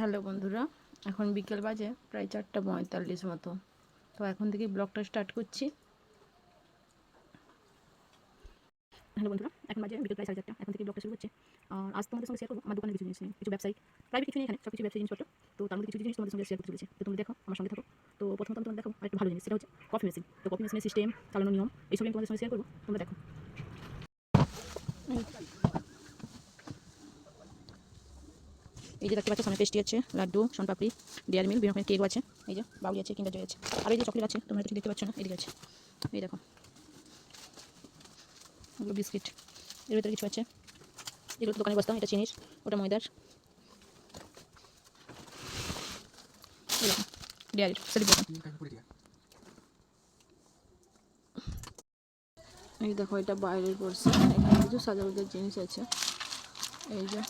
Hello বন্ধুরা, এখন বিকেল বাজে, প্রায় চারটা পঁয়তাল্লিশ মতো। তো এখন থেকে ব্লগটা স্টার্ট করছি। হ্যালো বন্ধুরা, এখন বাজে বিকেল প্রায় সাড়ে চারটা, এখন থেকে ব্লগটা শুরু করছি আর আজ তোমাদের সঙ্গে শেয়ার করব আমার দোকানে কিছু জিনিস নিয়ে, কিছু ব্যবসায়ী প্রাইভেট কিছু নেই এখানে সব কিছু ব্যবসায়ী জিনিসপত্র। তো তার মধ্যে কিছু জিনিস তোমাদের সঙ্গে শেয়ার করতে চলেছে। তো তুমি দেখো, আমার সঙ্গে থাকো। তো প্রথমত তোমাদের দেখো একটা ভালো জিনিস, সেটা হচ্ছে কফি মেশিন তো কফি মেশিনের সিস্টেম চালানোর নিয়ম, এইসব আমি তোমাদের সঙ্গে শেয়ার করব। তোমরা দেখো। এই যে দেখতে পাচ্ছ, সামনে পেস্টি আছে, লাড্ডু সোনপাপড়ি ডেয়ারি মিল্ক বিভিন্ন কেক আছে, এই যে বাউলি আছে কিন্ডার জয় আছে। আর এই যে চকলেট আছে, তোমরা দেখতে পাচ্ছ না, এদিকে আছে। এই দেখো। ওগুলো বিস্কিট। এর ভিতরে কিছু আছে। এগুলো দোকানে বসতাম এটা চিনির, ওটা ময়দার। এই দেখো এটা বাইরের পড়ছে এখানে কিছু জিনিস আছে। এই যে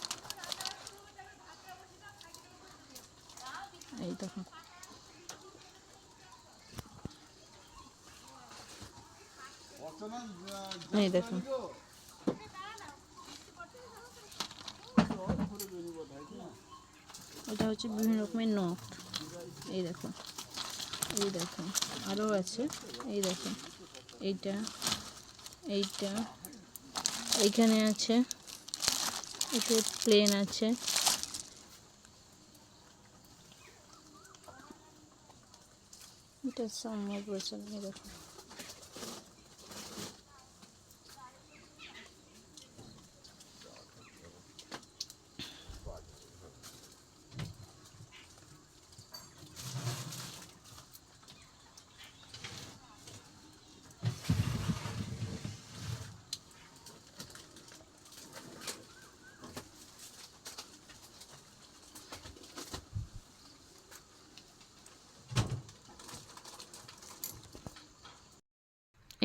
এই দেখো। এই দেখো। এটা হচ্ছে বিভিন্ন রকমের নখ। এই দেখো। এই দেখো। আরও আছে। এই দেখো। এইটা। এইটা। এইখানে আছে। একটু প্লেন আছে। এটা সামনে বসে দেখো।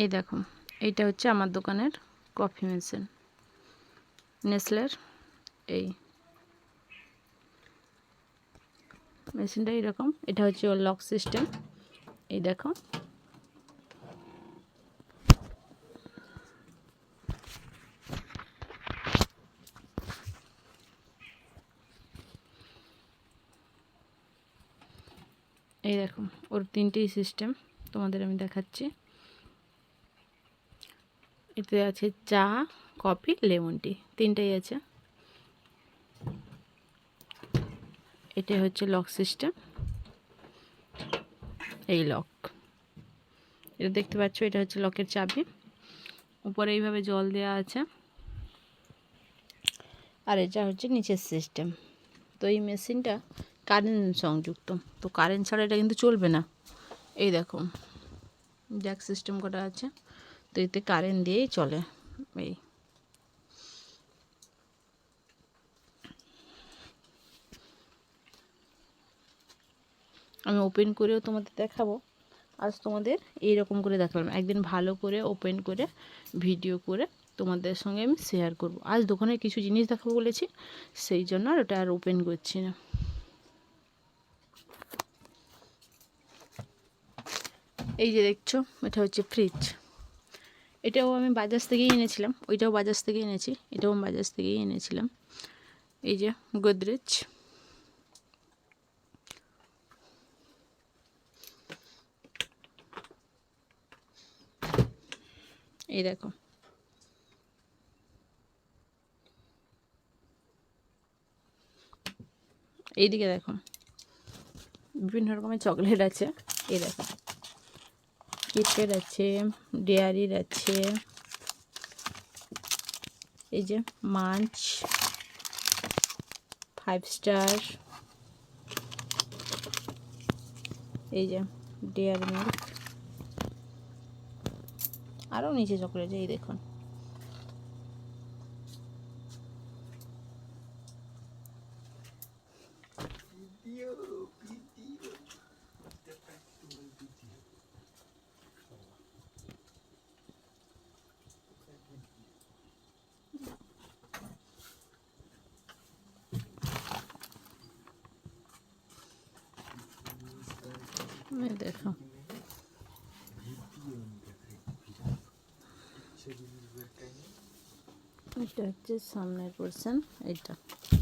এই দেখো, এইটা হচ্ছে আমার দোকানের কফি মেশিন। নেসলের এই মেশিনটা এইরকম এটা হচ্ছে ওর লক সিস্টেম। এই দেখো। এই দেখো, ওর তিনটেই সিস্টেম তোমাদের আমি দেখাচ্ছি। এতে আছে চা, কফি, লেমন টি। তিনটাই আছে। এটা হচ্ছে লক সিস্টেম। এই লক। এটা দেখতে পাচ্ছ, এটা হচ্ছে লকের চাবি। উপরে এইভাবে জল দেওয়া আছে। আর এটা হচ্ছে নিচের সিস্টেম। তো এই মেশিনটা কারেন্ট সংযুক্ত। তো কারেন্ট ছাড়া এটা কিন্তু চলবে না। এই দেখো, জ্যাক সিস্টেম করা আছে। তো এতে কারেন্ট দিয়েই চলে, এই। আমি ওপেন করেও তোমাদের দেখাবো, আজ তোমাদের এই রকম করে দেখালাম। একদিন ভালো করে ওপেন করে, ভিডিও করে তোমাদের সঙ্গে আমি শেয়ার করব। আজ দোকানে কিছু জিনিস দেখাবো বলেছি, সেই জন্য আর ওটা আর ওপেন করছি না। এই যে দেখছ, এটা হচ্ছে ফ্রিজ এটাও আমি বাজাজ থেকেই এনেছিলাম, ওইটাও বাজাজ থেকে এনেছি, এটাও বাজাজ থেকেই এনেছিলাম। এই যে গোদরেজ। এই দেখো। এইদিকে দেখো। বিভিন্ন রকমের চকলেট আছে, এই দেখো। কিটক্যাট আছে, ডেয়ারির আছে। এই যে মাছ ফাইভ স্টার এই যে ডেয়ারি মিল্ক। আরও নিচে চকলেট, এই দেখুন। এই দেখো এটা হচ্ছে সামনের পোর্শন এইটা আমার